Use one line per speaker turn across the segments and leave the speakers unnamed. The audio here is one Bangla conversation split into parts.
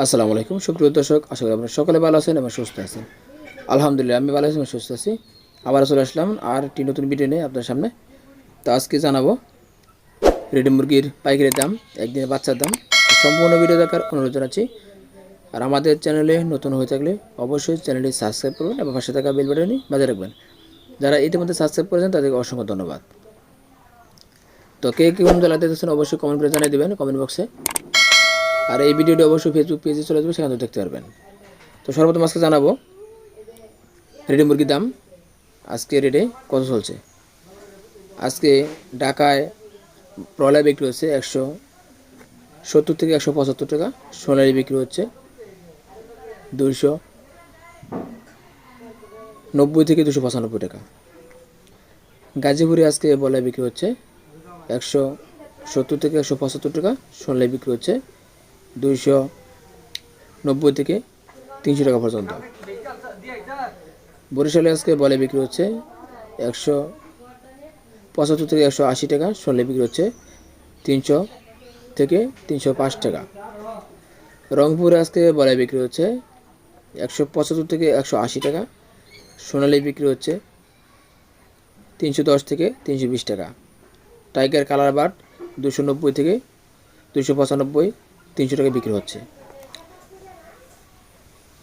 আসসালামু আলাইকুম। সুপ্রিয় দর্শক, আশা করি আপনারা সকলে ভালো আছেন এবং সুস্থ আছেন। আলহামদুলিল্লাহ, আমি ভালো আছি এবং সুস্থ আছি। আবার চলে আসলাম আর একটি নতুন ভিডিও নিয়ে আপনার সামনে। তো আজকে জানাব, রেডি মুরগির পাইকারি দাম, একদিনের বাচ্চার দাম। সম্পূর্ণ ভিডিও দেখার অনুরোধ জানাচ্ছি। আর আমাদের চ্যানেলে নতুন হয়ে থাকলে অবশ্যই চ্যানেলটি সাবস্ক্রাইব করবেন এবং পাশে থাকা বেল বাটনটি বাজায় রাখবেন। যারা ইতিমধ্যে সাবস্ক্রাইব করেছেন, তাদেরকে অসংখ্য ধন্যবাদ। তো কে কোন জেলাতে অবশ্যই কমেন্ট করে জানিয়ে দেবেন কমেন্ট বক্সে আর এই ভিডিওটি অবশ্যই ফেসবুক পেজে চলে যাবে সেখানে দেখতে পারবেন। তো সর্বপ্রথম আজকে জানাব, রেডি মুরগির দাম, আজকে রেটে কত চলছে? আজকে ঢাকায় ব্রয়লার বিক্রি হচ্ছে একশো সত্তর থেকে একশো পঁচাত্তর টাকা, সোনালি বিক্রি হচ্ছে দুইশো নব্বই থেকে দুশো পঁচানব্বই টাকা। গাজীপুরে আজকে বলায় বিক্রি হচ্ছে একশো সত্তর থেকে একশো পঁচাত্তর টাকা, সোনালি বিক্রি হচ্ছে দুইশো নব্বই থেকে তিনশো টাকা পর্যন্ত। বরিশালে আজকে বলে বিক্রি হচ্ছে একশো পঁচাত্তর থেকে একশো আশি টাকা সোনালি বিক্রি হচ্ছে তিনশো থেকে তিনশো পাঁচ টাকা। রংপুরে আজকে বলে বিক্রি হচ্ছে একশো পঁচাত্তর থেকে একশো আশি টাকা, সোনালি বিক্রি হচ্ছে তিনশো দশ থেকে তিনশো বিশ টাকা। টাইগার কালার বাট দুশো নব্বই থেকে দুশো পঁচানব্বই তিনশো টাকা বিক্রি হচ্ছে।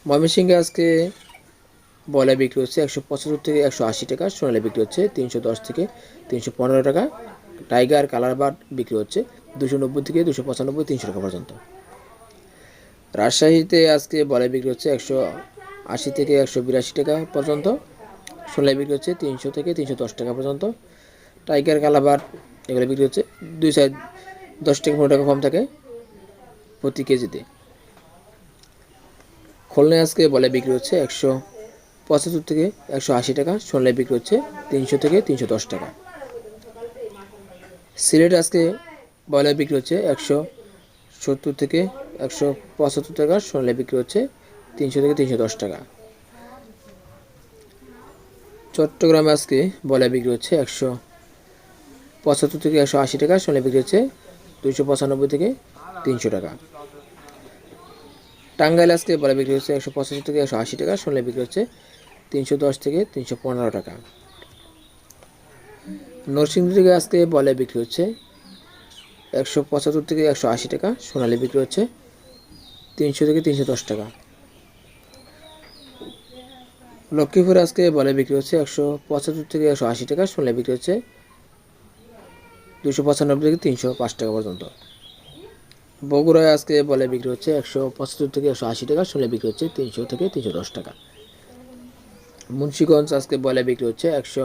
ময়মনসিংহে আজকে বয়লার বিক্রি হচ্ছে একশো পঁচাত্তর থেকে একশো আশি টাকা, সোনালি বিক্রি হচ্ছে তিনশো দশ থেকে তিনশো পনেরো টাকা, টাইগার কালার বাট বিক্রি হচ্ছে দুশো নব্বই থেকে দুশো পঁচানব্বই, তিনশো টাকা পর্যন্ত। রাজশাহীতে আজকে বয়লার বিক্রি হচ্ছে একশো আশি থেকে একশো বিরাশি টাকা পর্যন্ত, সোনালি বিক্রি হচ্ছে তিনশো থেকে তিনশো দশ টাকা পর্যন্ত, টাইগার কালাবার এগুলো বিক্রি হচ্ছে দুই সাইড দশ থেকে পনেরো টাকা কম থাকে প্রতি কেজিতে। খুলনায় আজকে বলে বিক্রি হচ্ছে একশো পঁচাত্তর থেকে একশো আশি টাকা সোনালি বিক্রি হচ্ছে তিনশো থেকে তিনশো দশ টাকা। সিলেট আজকে বয়লার বিক্রি হচ্ছে একশো সত্তর থেকে একশো পঁচাত্তর টাকা সোনালি বিক্রি হচ্ছে তিনশো থেকে তিনশো দশ টাকা। চট্টগ্রামে আজকে বয়লার বিক্রি হচ্ছে একশো পঁচাত্তর থেকে একশো আশি টাকা সোনালি বিক্রি হচ্ছে দুইশো পঁচানব্বই থেকে তিনশো টাকা। টাঙ্গাইল আজকে বলে বিক্রি হচ্ছে একশো পঁচাশি থেকে একশো আশি টাকা সোনালি বিক্রি হচ্ছে তিনশো দশ থেকে তিনশো পনেরো টাকা। নরসিংদী থেকে আজকে বলে বিক্রি হচ্ছে একশো পঁচাত্তর থেকে একশো আশি টাকা, সোনালি বিক্রি হচ্ছে তিনশো থেকে তিনশো দশ টাকা। লক্ষ্মীপুর আজকে বলে বিক্রি হচ্ছে একশো পঁচাত্তর থেকে একশো আশি টাকা, সোনালি বিক্রি হচ্ছে দুশো পঁচানব্বই থেকে তিনশো পাঁচ টাকা পর্যন্ত। বগুড়ায় আজকে বলে বিক্রি হচ্ছে একশো পঁচাত্তর থেকে একশো আশি টাকা সোলে বিক্রি হচ্ছে তিনশো থেকে তিনশো দশ টাকা। মুন্সিগঞ্জ আজকে বলে বিক্রি হচ্ছে একশো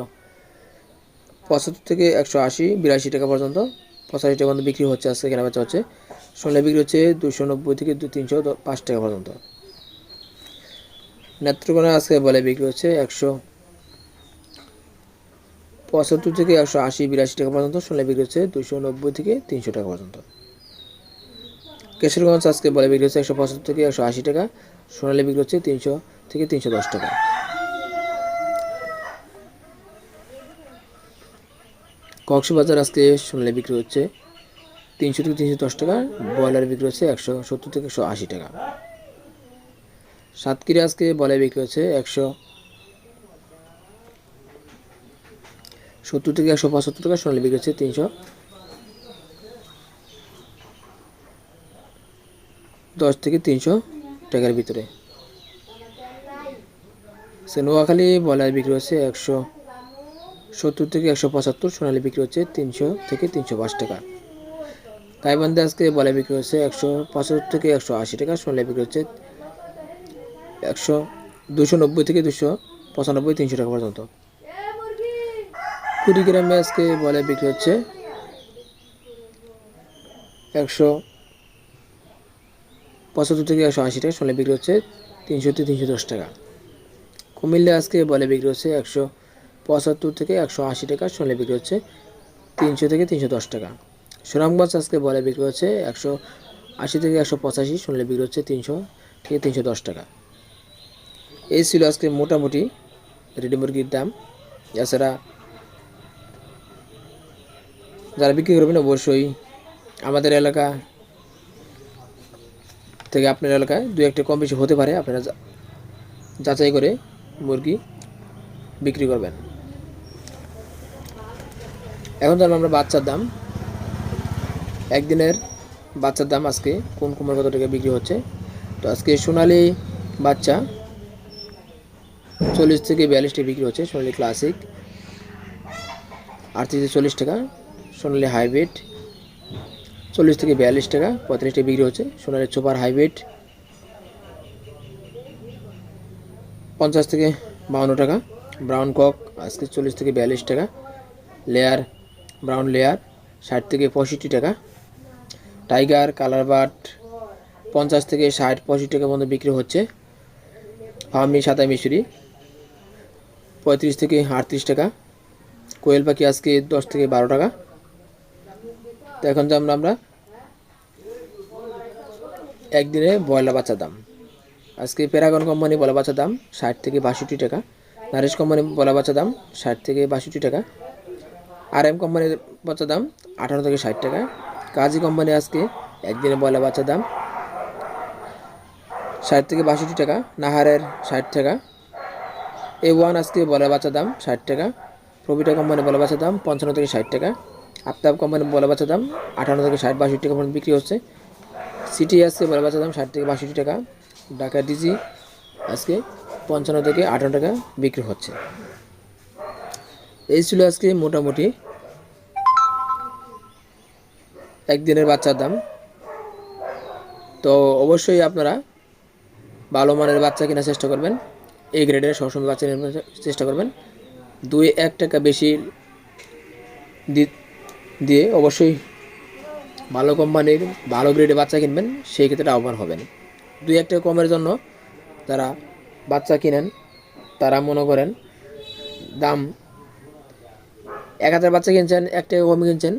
পঁচাত্তর থেকে একশো আশি, বিরাশি টাকা পর্যন্ত, পঁচাশি টাকা পর্যন্ত বিক্রি হচ্ছে আজকে কেনা বেচা হচ্ছে। সোলে বিক্রি হচ্ছে দুশো নব্বই থেকে দু তিনশো পাঁচ টাকা পর্যন্ত। নেত্রকোনা আজকে বলে বিক্রি হচ্ছে একশো পঁচাত্তর থেকে একশো আশি, বিরাশি টাকা পর্যন্ত সোলে বিক্রি হচ্ছে দুশো নব্বই থেকে তিনশো টাকা পর্যন্ত। কেশরগঞ্জ আজকে বলে বিক্রি হচ্ছে একশো পঁচাত্তর থেকে একশো আশি টাকা। সোনালি বিক্রি হচ্ছে তিনশো থেকে তিনশো দশ টাকা। কক্সবাজার আজকে সোনালি বিক্রি হচ্ছে তিনশো থেকে তিনশো দশ টাকা, ব্রয়লার বিক্রি হচ্ছে একশো সত্তর থেকে একশো আশি টাকা। সাতক্ষীরা আজকে বলে বিক্রি হচ্ছে একশো সত্তর থেকে একশো পঁচাত্তর টাকা, সোনালি বিক্রি হচ্ছে তিনশো দশ থেকে তিনশো টাকার ভিতরে। সে নোয়াখালী বলার বিক্রি হচ্ছে একশো সত্তর থেকে একশো পঁচাত্তর, সোনালি বিক্রি হচ্ছে তিনশো থেকে তিনশো পাঁচ টাকা। গাইবান্ধে আজকে বলা বিক্রি হচ্ছে একশো পঁচাত্তর থেকে একশো আশি টাকা, সোনালি বিক্রি হচ্ছে একশো দুশো নব্বই থেকে দুশো পঁচানব্বই, তিনশো টাকা পর্যন্ত। কুড়িগ্রামে আজকে বলে বিক্রি হচ্ছে একশো পঁচাত্তর থেকে একশো আশি টাকা, সোনালি বিক্রি হচ্ছে তিনশো থেকে তিনশো দশ টাকা। কুমিল্লা আজকে বলে বিক্রি হচ্ছে একশো পঁচাত্তর থেকে একশো আশি টাকা, সোনালি বিক্রি হচ্ছে তিনশো থেকে তিনশো দশ টাকা। সুনামগঞ্জ আজকে বলে বিক্রি হচ্ছে একশো আশি থেকে একশো পঁচাশি, সোনালি বিক্রি হচ্ছে তিনশো থেকে তিনশো দশ টাকা। এই ছিল আজকে মোটামুটি রেডি মুরগির দাম। এছাড়া যারা বিক্রি করবেন অবশ্যই আমাদের এলাকা থেকে আপনার এলাকায় দু একটা কম বেশি হতে পারে, আপনারা যাচাই করে মুরগি বিক্রি করবেন। এখন জানব আমরা বাচ্চার দাম, একদিনের বাচ্চার দাম আজকে কোন কুমার কত টাকা বিক্রি হচ্ছে? তো আজকে সোনালি বাচ্চা চল্লিশ থেকে বিয়াল্লিশ টাকা বিক্রি হচ্ছে, সোনালি ক্লাসিক আটত্রিশ থেকে চল্লিশ টাকা, সোনালি হাইব্রিড চল্লিশ থেকে বিয়াল্লিশ টাকা পঁয়ত্রিশ টাকা বিক্রি হচ্ছে। সোনারের সুপার হাইব্রিড, পঞ্চাশ থেকে বাউন্ন টাকা। ব্রাউন কক, আজকে চল্লিশ থেকে বিয়াল্লিশ টাকা। লেয়ার, ব্রাউন লেয়ার, ষাট থেকে পঁয়ষট্টি টাকা। টাইগার কালার বাট পঞ্চাশ থেকে ষাট, পঁয়ষট্টি টাকা পর্যন্ত বিক্রি হচ্ছে। ফার্মি সাদা মিশরি, পঁয়ত্রিশ থেকে আটত্রিশ টাকা। কোয়েল পাখি আজকে দশ থেকে বারো টাকা। তো এখন জানব আমরা একদিনে বয়লা বাচ্চার দাম। আজকে প্যারাগন কোম্পানি বলা বাচ্চার দাম ষাট থেকে বাষট্টি টাকা। নারিশ কোম্পানি বলা বাচ্চার দাম ষাট থেকে বাষট্টি টাকা। আর এম কোম্পানির বাচ্চার দাম আঠারো থেকে ষাট টাকা। কাজী কোম্পানি আজকে একদিনে বয়লা বাচ্চার দাম ষাট থেকে বাষট্টি টাকা। নাহারের ষাট টাকা। এ ওয়ান আজকে বলা বাচ্চার দাম ষাট টাকা। প্রবিটা কোম্পানি বলা বাচ্চার দাম পঞ্চান্ন থেকে ষাট টাকা। আফতাব কোম্পানি বলা বাচ্চা দাম আঠান্ন থেকে ষাট বাষট্টি টাকা পর্যন্ত বিক্রি হচ্ছে। সিটি আজকে বলা বাচ্চা দাম ষাট থেকে বাষট্টি টাকা। ঢাকা ডিজি আজকে পঞ্চান্ন থেকে আটান্ন টাকা বিক্রি হচ্ছে। এই ছিল আজকে মোটামুটি একদিনের বাচ্চার দাম। তো অবশ্যই আপনারা ভালো মানের বাচ্চা কেনার চেষ্টা করবেন। এই গ্রেডের সবসময় বাচ্চা নেওয়ার চেষ্টা করবেন। দুই এক টাকা বেশি দিয়ে অবশ্যই ভালো কোম্পানির, ভালো গ্রেডের বাচ্চা কিনবেন, সেই ক্ষেত্রে আহ্বান হবেন দুই একটা কমের জন্য যারা বাচ্চা কিনেন, তারা মনে করেন দাম, এক হাজার বাচ্চা কিনছেন, এক টাকা কম কিনছেন,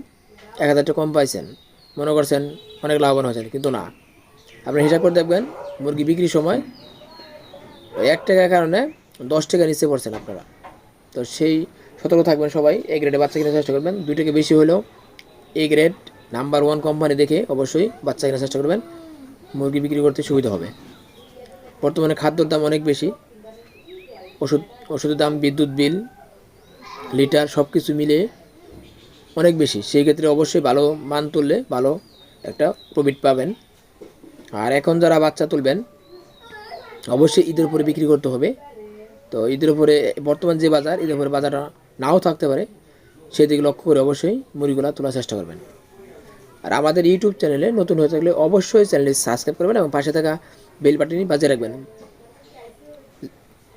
এক হাজার টাকা কম পাইছেন, মনে করছেন অনেক লাভবান হয়েছেন, কিন্তু না। আপনি হিসাব করে দেখবেন, মুরগি বিক্রির সময় এক টাকার কারণে দশ টাকা নিচে পড়ছেন আপনারা। তো সেই সতর্ক থাকবেন সবাই এই গ্রেডে বাচ্চা কেনার চেষ্টা করবেন। দুই টাকা বেশি হলেও A grade number one company দেখে অবশ্যই বাচ্চা কেনার চেষ্টা করবেন। মুরগি বিক্রি করতে সুবিধা হবে। বর্তমানে খাদ্যর দাম অনেক বেশি। ওষুধ, ওষুধের দাম, বিদ্যুৎ বিল, লিটার সব কিছু মিলে অনেক বেশি। সেই ক্ষেত্রে অবশ্যই ভালো মান তুললে ভালো একটা প্রফিট পাবেন। আর এখন যারা বাচ্চা তুলবেন, অবশ্যই ঈদের উপরে বিক্রি করতে হবে। তো ঈদের উপরে, বর্তমান যে বাজার, ঈদের উপরে বাজারটা নাও থাকতে পারে সেদিকে লক্ষ্য করে অবশ্যই মুড়িগুলা তোলার চেষ্টা করবেন। আর আমাদের ইউটিউব চ্যানেলে নতুন হয়ে থাকলে অবশ্যই চ্যানেলটি সাবস্ক্রাইব করবেন এবং পাশে থাকা বেল বাটনটি বাজিয়ে রাখবেন।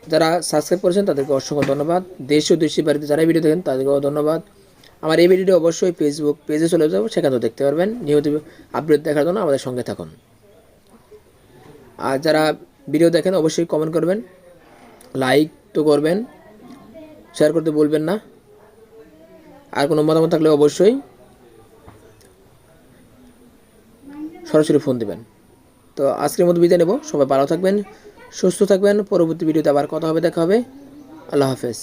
যারা সাবস্ক্রাইব করেছেন, তাদেরকে অসংখ্য ধন্যবাদ। দেশ ও দেশের বাড়িতে যারা ভিডিও দেখেন, তাদেরকেও ধন্যবাদ। আমার এই ভিডিওটি অবশ্যই ফেসবুক পেজে চলে যাব সেখানেও দেখতে পারবেন। নিয়মিত আপডেট দেখার জন্য আমাদের সঙ্গে থাকুন। আর যারা ভিডিও দেখেন, অবশ্যই কমেন্ট করবেন লাইক তো করবেন। শেয়ার করতে বলবেন না। আর কোনো মতামত থাকলে অবশ্যই সরাসরি ফোন দেবেন। তো আজকের মতো বিদায় নেব। সবাই ভালো থাকবেন, সুস্থ থাকবেন। পরবর্তী ভিডিওতে আবার কথা হবে, দেখা হবে। আল্লাহ হাফেজ।